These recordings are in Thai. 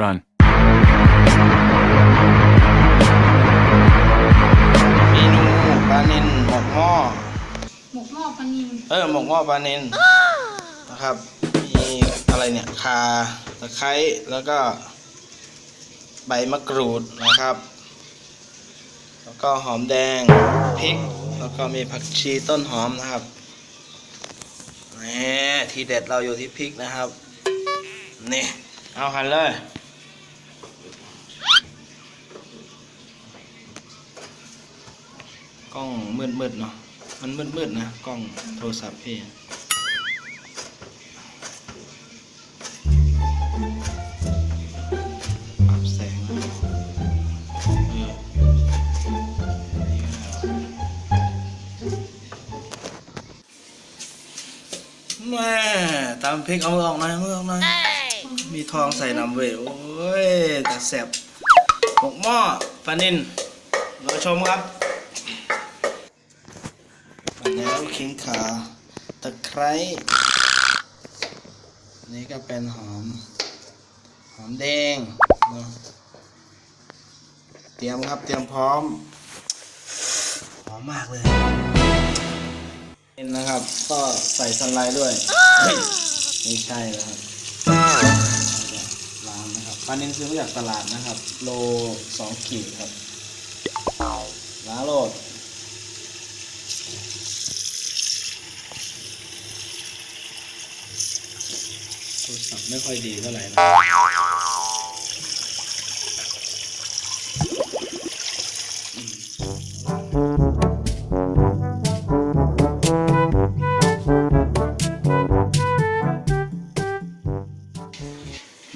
Run. เมนูปลานินหมกหม้อ หมกหม้อปลานิลเออหมกหม้อปลานินนะครับ มีอะไรเนี่ยคาตะไคร้แล้วก็ ใบมะกรูดนะครับ แล้วก็หอมแดงพริก แล้วก็มีผักชีต้นหอมนะครับ นี่ทีเด็ดเราอยู่ที่พริกนะครับ นี่ เอาหั่นเลย กล้องมืดๆเนาะ มันมืดๆนะ กล้องโทรศัพท์พี่ แม่ตามพริกเอามือออกหน่อยเอามือออกหน่อยมีทองใส่น้ำเวยโอ้ยแต่แสบหมกหม้อปลานินเราชมครับมาแล้วขิงขาตะไคร้นี่ก็เป็นหอม หอมแดงเนาะเตรียมครับเตรียมพร้อม หอมมากเลย นี่นนะครับ ก็ใส่สไลด์ด้วย ไม่ใช่นะครับล้างนะครับปลานินซื้อมาจากตลาดนะครับ โลสองขีดครับล้างโลดโทรศัพท์ไม่ค่อยดีเท่าไหร่นะ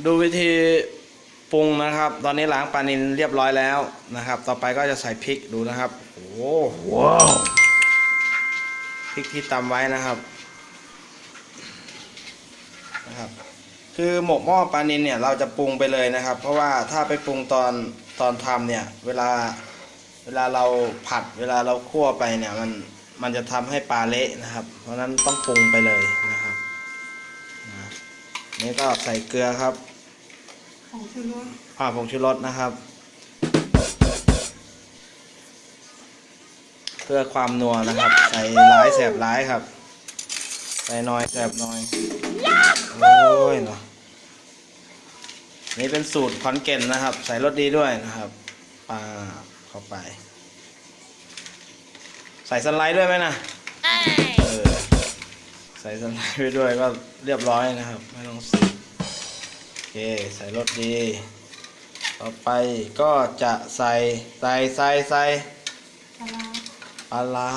ดูวิธีปรุงนะครับ ตอนนี้ล้างปลานินเรียบร้อยแล้วนะครับ ต่อไปก็จะใส่พริกดูนะครับ โอ้โห Whoa. พริกที่ตำไว้นะครับนะครับ คือหมกหม้อปลานินเนี่ยเราจะปรุงไปเลยนะครับ เพราะว่าถ้าไปปรุงตอนตอนทำเนี่ยเวลาเวลาเราผัดเวลาเราคั่วไปเนี่ยมันมันจะทำให้ปลาเละนะครับ เพราะฉะนั้นต้องปรุงไปเลยนะครับนะนี่ก็ใส่เกลือครับ ของชูรสอ่าผงชูรสนะครับ เพื่อความนัวนะครับ ใส่ร้ายแสบร้ายครับ ใส่น้อยแสบน้อยโอ้ยเนาะนี่เป็นสูตรขอนเก่นนะครับ ใส่รสดีด้วยนะครับปลาเข้าไป ใส่สไลด์ด้วยไหมนะเออใส่สไลด์ไปด้วยก็เรียบร้อยนะครับ ไม่ต้องใส่โอ เคใส่รสดี ต่อไปก็จะใส่ใส่ใส่ใส่ปลาร้า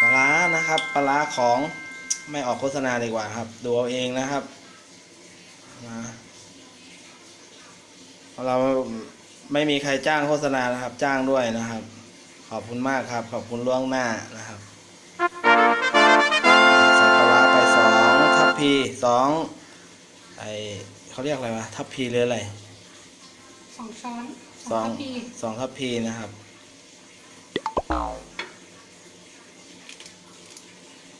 ปลาร้าปลาร้านะครับปลาร้าของไม่ออกโฆษณาดีกว่าครับ ดูเอาเองนะครับนะเราไม่มีใครจ้างโฆษณานะครับ จ้างด้วยนะครับ ขอบคุณมากครับ ขอบคุณล่วงหน้านะครับใส่ปลาร้าไปสองทัพพีสองไอ เขาเรียกอะไรวะทัพพีหรืออะไรสองช้อนสองทัพพีสองทัพพีนะครับ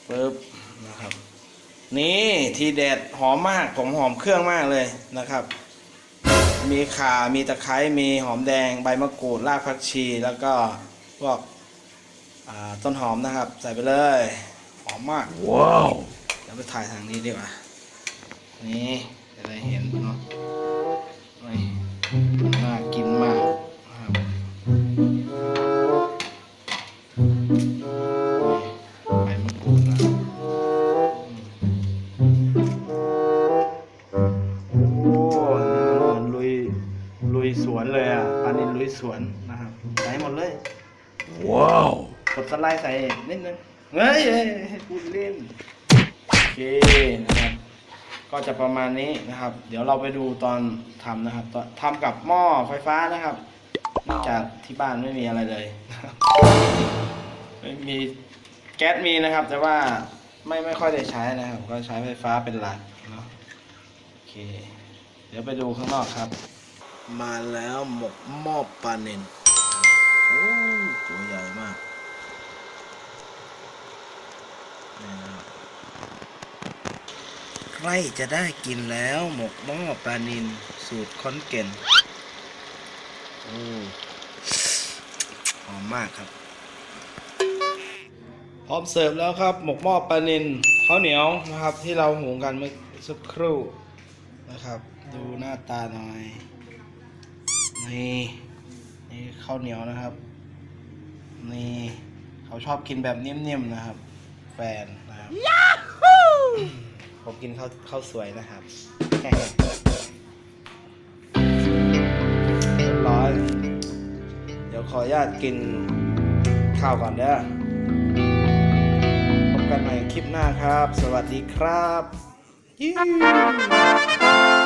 ปึ๊บนะครับ นี่ทีเด็ดหอมมากผมหอมเครื่องมากเลยนะครับ มีข่ามีตะไคร้มีหอมแดงใบมะกรูดรากผักชี แล้วก็พวกอ่าต้นหอมนะครับ ใส่ไปเลยหอมมาก Whoa. เดี๋ยวไปถ่ายทางนี้ดีกว่านี่จะได้เห็น นลุยสวนนะครับใส่หมดเลย Whoa. กดสไลด์ใส่นิดนึงเฮ้ยเฮ้ยเฮ้ยพูดเล่น โอเคนะครับ ก็จะประมาณนี้นะครับ เดี๋ยวเราไปดูตอนทำนะครับตอนทำกับหม้อไฟฟ้านะครับเนื่องจากที่บ้านไม่มีอะไรเลยนะครับไม่มีแก๊สมีนะครับ แต่ว่าไม่ไม่ค่อยได้ใช้นะครับ ก็ใช้ไฟฟ้าเป็นหลักเนาะโอเค เดี๋ยวไปดูข้างนอกครับ มาแล้วหมกหม้อปลาเนนโอ้ตัวใหญ่มากนี่นะครับใกล้จะได้กินแล้วหมกหม้อปลานินสูตรคอนเกนโอ้หอมมากครับ พร้อมเสิร์ฟแล้วครับ หมกหม้อปลานินข้าวเหนียวนะครับ ที่เราหุงกันเมื่อสักครู่นะครับ ดูหน้าตาหน่อย นี่นี่ข้าวเหนียวนะครับ นี่เขาชอบกินแบบนิ่มๆนะครับ แฟนนะครับผมกินข้าวข้าวสวยนะครับเรียบร้อย เดี๋ยวขออนุญาตกินข้าวก่อนเด้อพบกันใหม่คลิปหน้าครับ สวัสดีครับยิ้ว